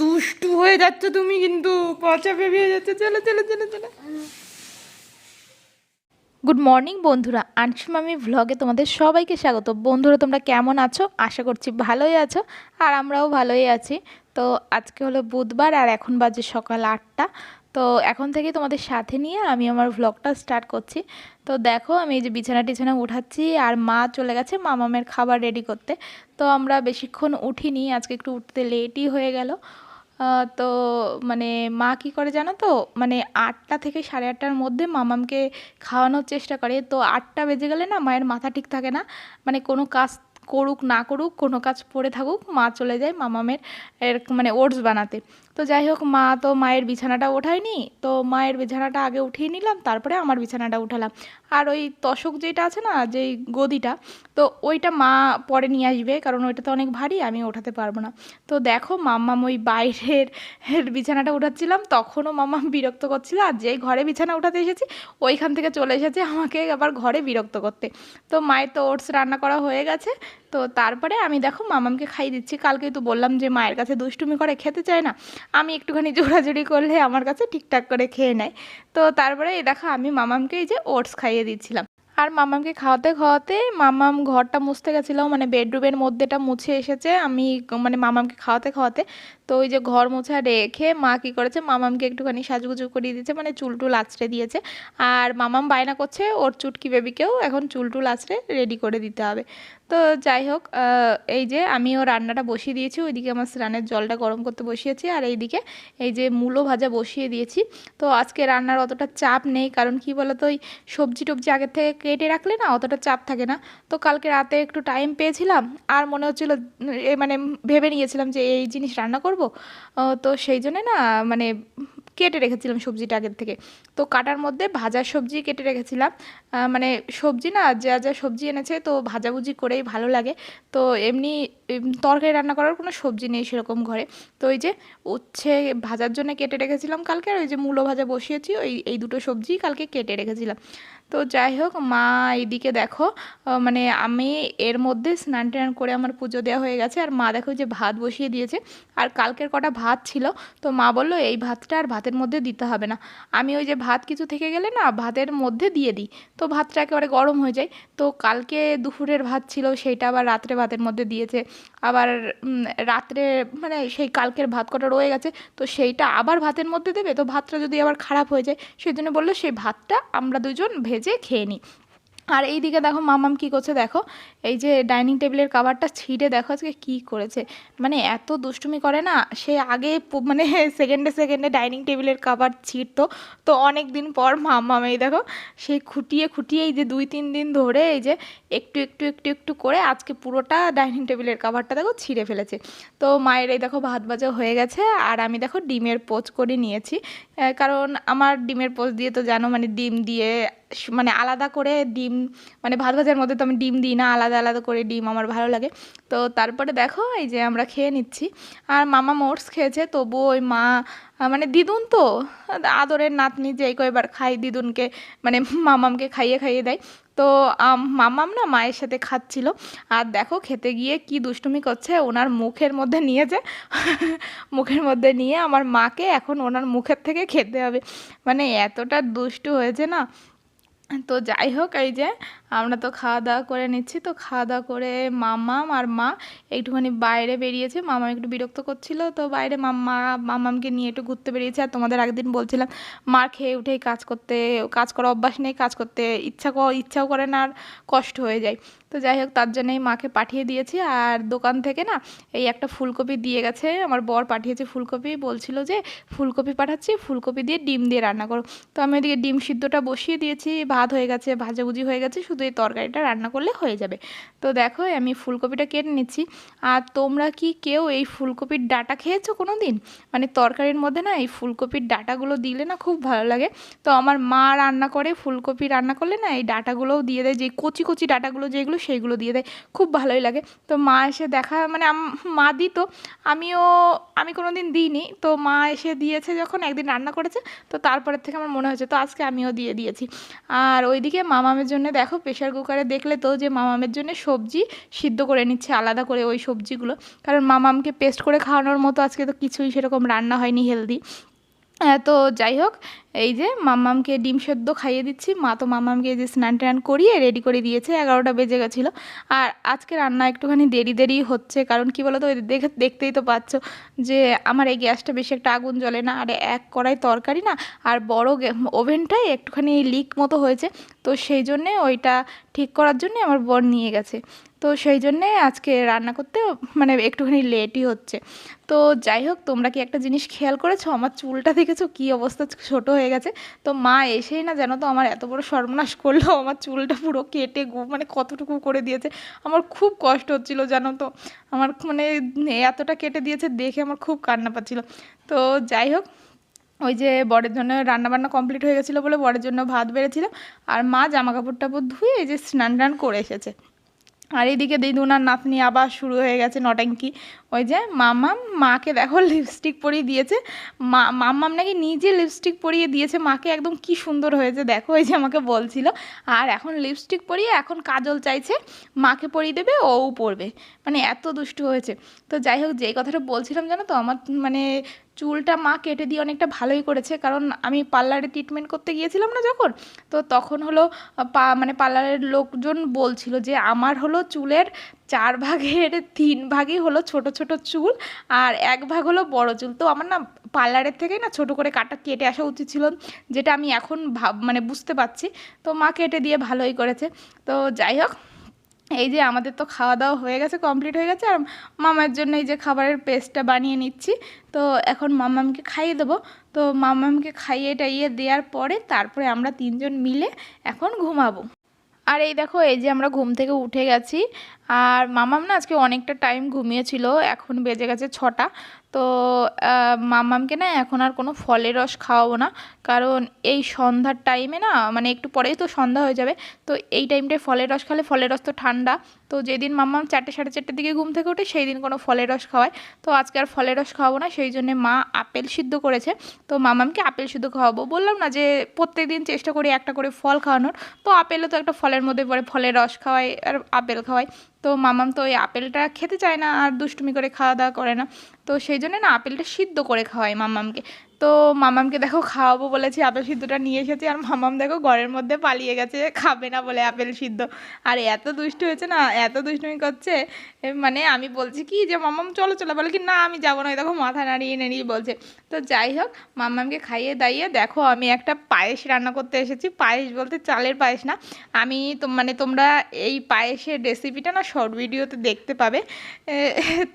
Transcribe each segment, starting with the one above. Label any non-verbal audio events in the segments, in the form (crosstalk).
দুষ্টু হয়ে যাচ্ছ তুমি কিন্তু, পচা বেরিয়ে যাচ্ছে। চলো চলো চলো চলো। গুড মর্নিং বন্ধুরা। মামি ভ্লগে তোমাদের সবাইকে স্বাগত। বন্ধুরা, তোমরা কেমন আছো? আশা করছি ভালোই আছো আর আমরাও ভালোই আছি। তো আজকে হলো বুধবার আর এখন বাজে সকাল আটটা। তো এখন থেকে তোমাদের সাথে নিয়ে আমি আমার ভ্লগটা স্টার্ট করছি। তো দেখো আমি এই যে বিছানা টিছানা উঠাচ্ছি আর মা চলে গেছে মামামের খাবার রেডি করতে। তো আমরা বেশিক্ষণ উঠিনি, আজকে একটু উঠতে লেটই হয়ে গেল। তো মানে মা কি করে জানো তো? মানে আটটা থেকে সাড়ে আটটার মধ্যে মামামকে খাওয়ানোর চেষ্টা করে। তো আটটা বেজে গেলে না মায়ের মাথা ঠিক থাকে না। মানে কোনো কাজ করুক না করুক, কোনো কাজ পড়ে থাকুক, মা চলে যায় মামামের এর মানে ওটস বানাতে। তো যাই হোক মা তো মায়ের বিছানাটা ওঠায়নি, তো মায়ের বিছানাটা আগে উঠিয়ে নিলাম, তারপরে আমার বিছানাটা উঠালাম। আর ওই তশক যেটা আছে না, যেই গদিটা, তো ওইটা মা পরে নিয়ে আসবে, কারণ ওইটা তো অনেক ভারী, আমি ওঠাতে পারব না। তো দেখো, মাম্মাম ওই বাইরের বিছানাটা উঠাচ্ছিলাম, তখনও মাম্মাম বিরক্ত করছিল, আর যেই ঘরে বিছানা উঠাতে এসেছি, ওইখান থেকে চলে এসেছে আমাকে আবার ঘরে বিরক্ত করতে। তো মায়ের তো ওটস রান্না করা হয়ে গেছে তো তারপরে আমি দেখো মামামকে খাইয়ে দিচ্ছি। কালকেই তো বললাম যে মায়ের কাছে দুষ্টুমি করে, খেতে চায় না। আমি একটুখানি জোড়াজুড়ি করলে আমার কাছে ঠিকঠাক করে খেয়ে নেয়। তো তারপরে এই দেখো আমি মামামকে এই যে ওটস খাইয়ে দিচ্ছিলাম। আর মামামকে খাওয়াতে খাওয়াতে মামাম ঘরটা মুছতে গেছিল মানে বেডরুমের মধ্যেটা মুছে এসেছে। আমি মানে মামামকে খাওয়াতে খাওয়াতে তো ওই যে ঘর মোছা রেখে মা কী করেছে, মামামকে একটুখানি সাজুগুজু করিয়ে দিয়েছে মানে চুল টুল আঁচড়ে দিয়েছে। আর মামাম বায়না করছে, ওর চুটকি বেবিকেও এখন চুল টুল আঁচড়ে রেডি করে দিতে হবে। তো যাই হোক এই যে আমিও রান্নাটা বসিয়ে দিয়েছি, ওইদিকে আমার স্নানের জলটা গরম করতে বসিয়েছি, আর এইদিকে এই যে মূলো ভাজা বসিয়ে দিয়েছি। তো আজকে রান্নার অতটা চাপ নেই, কারণ কি বলতো, ওই সবজি টবজি আগের থেকে কেটে রাখলে না অতটা চাপ থাকে না। তো কালকে রাতে একটু টাইম পেয়েছিলাম, আর মনে হচ্ছিল মানে ভেবে নিয়েছিলাম যে এই জিনিস রান্না করব। তো সেই জন্যে না মানে কেটে রেখেছিলাম সবজিটা আগের থেকে। তো কাটার মধ্যে ভাজা সবজি কেটে রেখেছিলাম। মানে সবজি না, যা যা সবজি এনেছে, তো ভাজাভুজি করেই ভালো লাগে। তো এমনি তরকারি রান্না করার কোনো সবজি নেই সেরকম ঘরে। তো ওই যে উচ্ছে ভাজার জন্য কেটে রেখেছিলাম কালকে, আর ওই যে মূলো ভাজা বসিয়েছি, ওই, এই দুটো সবজি কালকে কেটে রেখেছিলাম। তো যাই হোক, মা এইদিকে দেখো মানে আমি এর মধ্যে স্নান টান করে আমার পুজো দেওয়া হয়ে গেছে। আর মা দেখো যে ভাত বসিয়ে দিয়েছে। আর কালকের কটা ভাত ছিল, তো মা বলল, এই ভাতটা আর ভাতের মধ্যে দিতে হবে না। আমি ওই যে ভাত কিছু থেকে গেলে না, ভাতের মধ্যে দিয়ে দিই। তো ভাতটা একেবারে গরম হয়ে যায়। তো কালকে দুপুরের ভাত ছিল, সেইটা আবার রাত্রে ভাতের মধ্যে দিয়েছে। আবার রাত্রে মানে সেই কালকের ভাত কটা রয়ে গেছে, তো সেইটা আবার ভাতের মধ্যে দেবে, তো ভাতটা যদি আবার খারাপ হয়ে যায় সেই জন্য বলল সেই ভাতটা আমরা দুজন ভেজে খেয়ে নিই। আর এই দিকে দেখো মামাম কি করছে দেখো, এই যে ডাইনিং টেবিলের কাভারটা ছিঁড়ে দেখো আজকে কি করেছে। মানে এত দুষ্টুমি করে না, সে আগে মানে (laughs) সেকেন্ডে সেকেন্ডে ডাইনিং টেবিলের কাভার ছিঁড়তো। তো অনেক দিন পর মামাম এই দেখো সেই খুঁটিয়ে খুঁটিয়ে এই যে দুই তিন দিন ধরে এই যে একটু একটু একটু একটু করে আজকে পুরোটা ডাইনিং টেবিলের কাভারটা দেখো ছিঁড়ে ফেলেছে। তো মায়ের এই দেখো ভাত ভাজা হয়ে গেছে, আর আমি দেখো ডিমের পোচ করে নিয়েছি। কারণ আমার ডিমের পোচ দিয়ে তো জানো মানে ডিম দিয়ে মানে আলাদা করে ডিম মানে ভাত ভাজার মধ্যে তো আমি ডিম দিই না, আলাদা আলাদা করে ডিম আমার ভালো লাগে। তো তারপরে দেখো এই যে আমরা খেয়ে নিচ্ছি। আর মামা মোটস খেয়েছে তবু ওই মা মানে দিদুন তো, আদরের নাতনি যে কয়বার খাই দিদুনকে মানে মামামকে খাইয়ে খাইয়ে দেয়। তো মামাম না মায়ের সাথে খাচ্ছিল। আর দেখো খেতে গিয়ে কি দুষ্টুমি করছে, ওনার মুখের মধ্যে নিয়েছে মুখের মধ্যে নিয়ে আমার মাকে এখন ওনার মুখের থেকে খেতে হবে। মানে এতটা দুষ্টু হয়েছে না তো যাই হোক এই যে আমরা তো খাওয়া দাওয়া করে নিচ্ছি। তো খাওয়া দাওয়া করে মামাম আর মা একটুখানি বাইরে বেরিয়েছে। মামা একটু বিরক্ত করছিল। তো বাইরে মাম্মা মামামকে নিয়ে একটু ঘুরতে বেরিয়েছে। আর তোমাদের আগের দিন বলছিলাম, মার খেয়ে উঠেই কাজ করতে, কাজ করা অভ্যাস নেই, কাজ করতে ইচ্ছা ইচ্ছাও করে না, আর কষ্ট হয়ে যায়। তো যাই হোক, তার জন্যই মাকে পাঠিয়ে দিয়েছি। আর দোকান থেকে না এই একটা ফুলকপি দিয়ে গেছে। আমার বর পাঠিয়েছে ফুলকপি। বলছিল যে, ফুলকপি পাঠাচ্ছি, ফুলকপি দিয়ে ডিম দিয়ে রান্না করো। তো আমি ওইদিকে ডিম সিদ্ধটা বসিয়ে দিয়েছি। ভাত হয়ে গেছে, ভাজাভুজি হয়ে গেছে। শুধু এই তরকারিটা রান্না করলে হয়ে যাবে। তো দেখো, আমি ফুলকপিটা কেটে নিচ্ছি। আর তোমরা কি কেউ এই ফুলকপির ডাটা খেয়েছো কোনো দিন মানে তরকারির মধ্যে না এই ফুলকপির ডাটাগুলো দিলে না খুব ভালো লাগে। তো আমার মা রান্না করে, ফুলকপি রান্না করলে না এই ডাটাগুলোও দিয়ে দেয়, যে কচি কচি ডাটাগুলো যেগুলো সেইগুলো দিয়ে দেয়। খুব ভালোই লাগে। তো মা এসে দেখা মানে মা দিত, আমিও, আমি কোনো দিন দিইনি। তো মা এসে দিয়েছে যখন, একদিন রান্না করেছে। তো তারপরের থেকে আমার মনে হয়েছে, তো আজকে আমিও দিয়ে দিয়েছি। আর ওইদিকে মামামের জন্য দেখো প্রেশার কুকারে দেখলে তো যে মামামের জন্য সবজি সিদ্ধ করে নিচ্ছে, আলাদা করে ওই সবজিগুলো। কারণ মামামকে পেস্ট করে খাওয়ানোর মতো আজকে তো কিছুই সেরকম রান্না হয়নি হেলদি তো যাই হোক, এই যে মাম্মামকে ডিম সেদ্ধ খাইয়ে দিচ্ছি। মা তো মাম্মামকে এই যে স্নান টান করিয়ে রেডি করে দিয়েছে, এগারোটা বেজে গেছিল। আর আজকে রান্না একটুখানি দেরি দেরি হচ্ছে, কারণ কি বলো তো দেখে দেখতেই তো পাচ্ছ যে আমার এই গ্যাসটা বেশি একটা আগুন জ্বলে না। আর এক কড়াই তরকারি না, আর বড় ওভেনটাই একটুখানি লিক মতো হয়েছে। তো সেই জন্যে ওইটা ঠিক করার জন্যে আমার বর নিয়ে গেছে। তো সেই জন্যে আজকে রান্না করতে মানে একটুখানি লেটই হচ্ছে। তো যাই হোক, তোমরা কি একটা জিনিস খেয়াল করেছ? আমার চুলটা দেখেছ? কী অবস্থা ছোট হয়ে গেছে। তো মা এসেই না জানো তো আমার এত বড় সর্বনাশ করল। আমার চুলটা পুরো কেটে গু মানে কতটুকু করে দিয়েছে। আমার খুব কষ্ট হচ্ছিল জানো তো। আমার মানে এতটা কেটে দিয়েছে দেখে আমার খুব কান্না পাচ্ছিল। তো যাই হোক, ওই যে বরের জন্য রান্নাবান্না কমপ্লিট হয়ে গেছিল বলে বরের জন্য ভাত বেড়েছিল। আর মা জামা কাপড় টাপড় ধুয়ে এই যে স্নান টান করে এসেছে। আর এদিকে দিদুনার নাতনি আবার শুরু হয়ে গেছে নটাঙ্কি। ওই যে মামাম মাকে দেখো (laughs) লিপস্টিক পরিয়ে দিয়েছে। মা মাম্মাম নাকি নিজে লিপস্টিক পরিয়ে দিয়েছে। মাকে একদম কি সুন্দর হয়েছে। দেখো ওই যে আমাকে বলছিল। আর এখন লিপস্টিক পরিয়ে এখন কাজল চাইছে। মাকে পরিয়ে দেবে, ও পরবে। মানে এত দুষ্টু হয়েছে। তো যাই হোক, যেই কথাটা বলছিলাম জানো তো, আমার মানে চুলটা মা কেটে দিয়ে অনেকটা ভালোই করেছে। কারণ আমি পার্লারে ট্রিটমেন্ট করতে গিয়েছিলাম না যখন, তো তখন হলো পা মানে পার্লারের লোকজন বলছিল যে আমার হলো চুলের চার ভাগের তিন ভাগই হলো ছোট ছোট চুল আর এক ভাগ হলো বড় চুল। তো আমার না পার্লারের থেকেই না ছোট করে কাটা কেটে আসা উচিত ছিল, যেটা আমি এখন ভাব মানে বুঝতে পারছি। তো মা কেটে দিয়ে ভালোই করেছে। তো যাই হোক এই যে আমাদের তো খাওয়া দাওয়া হয়ে গেছে কমপ্লিট হয়ে গেছে, আর মামার জন্য এই যে খাবারের পেস্টটা বানিয়ে নিচ্ছি। তো এখন মামামকে খাইয়ে দেবো। তো মামামকে খাইয়ে টাইয়ে দেওয়ার পরে তারপরে আমরা তিনজন মিলে এখন ঘুমাবো। আর এই দেখো, এই যে আমরা ঘুম থেকে উঠে গেছি। আর মামাম না আজকে অনেকটা টাইম ঘুমিয়েছিল, এখন বেজে গেছে ছটা। তো মামামকে না এখন আর কোনো ফলের রস খাওয়াবো না। কারণ এই সন্ধ্যার টাইমে না মানে একটু পরেই তো সন্ধ্যা হয়ে যাবে। তো এই টাইমটায় ফলের রস খালে ফলের রস তো ঠান্ডা। তো যেদিন মাম্মাম চারটে, সাড়ে চারটের দিকে ঘুম থেকে ওঠে সেই দিন কোনো ফলের রস খাওয়ায়। তো আজকে আর ফলের রস খাওয়াবো না, সেই জন্যে মা আপেল সিদ্ধ করেছে। তো মামামকে আপেল সিদ্ধ খাওয়াবো। বললাম না যে প্রত্যেক দিন চেষ্টা করি একটা করে ফল খাওয়ানোর। তো আপেলও তো একটা ফলের মধ্যে পড়ে, ফলের রস খাওয়াই আর আপেল খাওয়াই তো মামাম তো ওই আপেলটা খেতে চায় না আর দুষ্টুমি করে খাওয়া দাওয়া করে না। তো সেই জন্য না আপেলটা সিদ্ধ করে খাওয়াই মামামকে তো মামামকে দেখো খাওয়াবো বলেছি, আপেল সিদ্ধটা নিয়ে এসেছি আর মামাম দেখো ঘরের মধ্যে পালিয়ে গেছে, খাবে না বলে আপেল সিদ্ধ। আর এত দুষ্ট হয়েছে না এত দুষ্টুমি করছে মানে আমি বলছি কি যে, মাম্মাম, চলো চলো। বলে কি, না, আমি যাব না। দেখো মাথা নাড়িয়ে নাড়িয়ে বলছে। তো যাই হোক, মাম্মামকে খাইয়ে দাইয়ে দেখো আমি একটা পায়েস রান্না করতে এসেছি। পায়েস বলতে চালের পায়েস না। আমি মানে তোমরা এই পায়েসের রেসিপিটা না শর্ট ভিডিওতে দেখতে পাবে।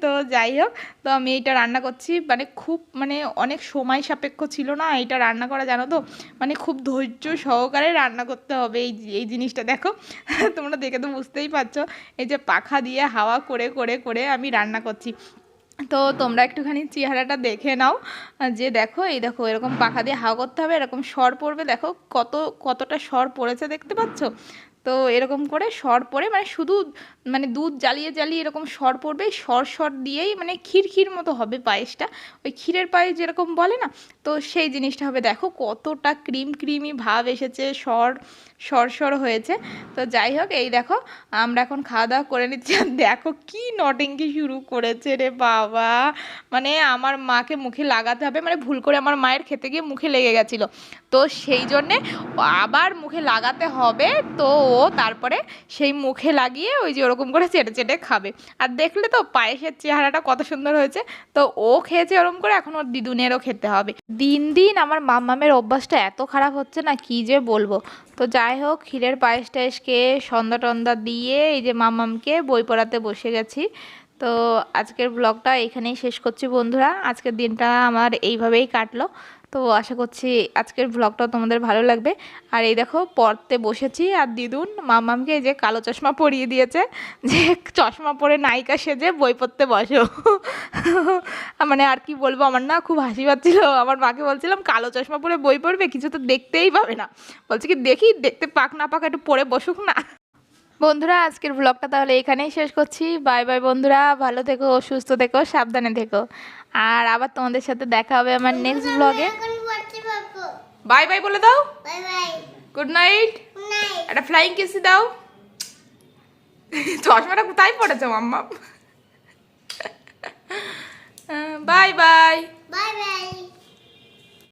তো যাই হোক, তো আমি এইটা রান্না করছি। মানে খুব মানে অনেক সময় সাপেক্ষ ছিল না এটা রান্না করা, জানো তো? মানে খুব ধৈর্য সহকারে রান্না করতে হবে এই এই জিনিসটা, দেখো। তোমরা দেখে তো বুঝতেই পারছ। এই যে পাখা দিয়ে হাওয়া করে করে করে আমি রান্না করছি। তো তোমরা একটুখানি চেহারাটা দেখে নাও। যে দেখো, এই দেখো, এরকম পাখা দিয়ে হাওয়া করতে হবে, এরকম স্বর পড়বে। দেখো কত, কতটা স্বর পড়েছে দেখতে পাচ্ছ? তো এরকম করে সর পরে মানে শুধু মানে দুধ জ্বালিয়ে জ্বালিয়ে এরকম সর পড়বে সর সর দিয়েই মানে ক্ষীর ক্ষীর মতো হবে পায়েসটা। ওই ক্ষীরের পায়েস যেরকম বলে না? তো সেই জিনিসটা হবে। দেখো কতটা ক্রিম, ক্রিমি ভাব এসেছে সর সর সর হয়েছে। তো যাই হোক, এই দেখো, আমরা এখন খাওয়া দাওয়া করে নিচ্ছি। আর দেখো কি নটিংকি শুরু করেছে রে বাবা। মানে আমার মাকে মুখে লাগাতে হবে মানে ভুল করে আমার মায়ের খেতে গিয়ে মুখে লেগে গেছিল। তো সেই জন্যে আবার মুখে লাগাতে হবে, তো ও তারপরে সেই মুখে লাগিয়ে ওই যে ওরকম করে চেটে চেটে খাবে। আর দেখলে তো পায়েসের চেহারাটা কত সুন্দর হয়েছে। তো ও খেয়েছে ওরকম করে, এখন ওর দিদুনেরও খেতে হবে। দিন দিন আমার মাম্মামের অভ্যাসটা এত খারাপ হচ্ছে না, কি যে বলব। তো যাই হোক, ক্ষীরের পায়েস টায়েস খেয়ে সন্ধ্যা টন্দা দিয়ে এই যে মামামকে বই পড়াতে বসে গেছি। তো আজকের ব্লগটা এখানেই শেষ করছি বন্ধুরা। আজকের দিনটা আমার এইভাবেই কাটলো। তো আশা করছি আজকের ব্লগটাও তোমাদের ভালো লাগবে। আর এই দেখো, পড়তে বসেছি আর দিদুন মামামকে এই যে কালো চশমা পরিয়ে দিয়েছে, যে চশমা পরে নায়িকা সেজে বই পড়তে বসো। মানে আর কি বলব, আমার না খুব হাসি পাচ্ছিল। আমার মাকে বলছিলাম, কালো চশমা পরে বই পড়বে, কিছু তো দেখতেই পাবে না। বলছে কি, দেখি, দেখতে পাক না পাক একটু পড়ে বসুক না। বন্ধুরা আজকের ব্লগটা তাহলে এখানেই শেষ করছি। বাই বাই বন্ধুরা ভালো থেকো সুস্থ থেকো সাবধানে থেকো। আর আবার তোমাদের সাথে দেখা হবে আমার নেক্সট ব্লগে বাই বাই বলে দাও। গুড নাইট একটা ফ্লাইং কিসি দাও। চশমাটা কোথায় পড়েছে মাম্মা। Bye bye bye bye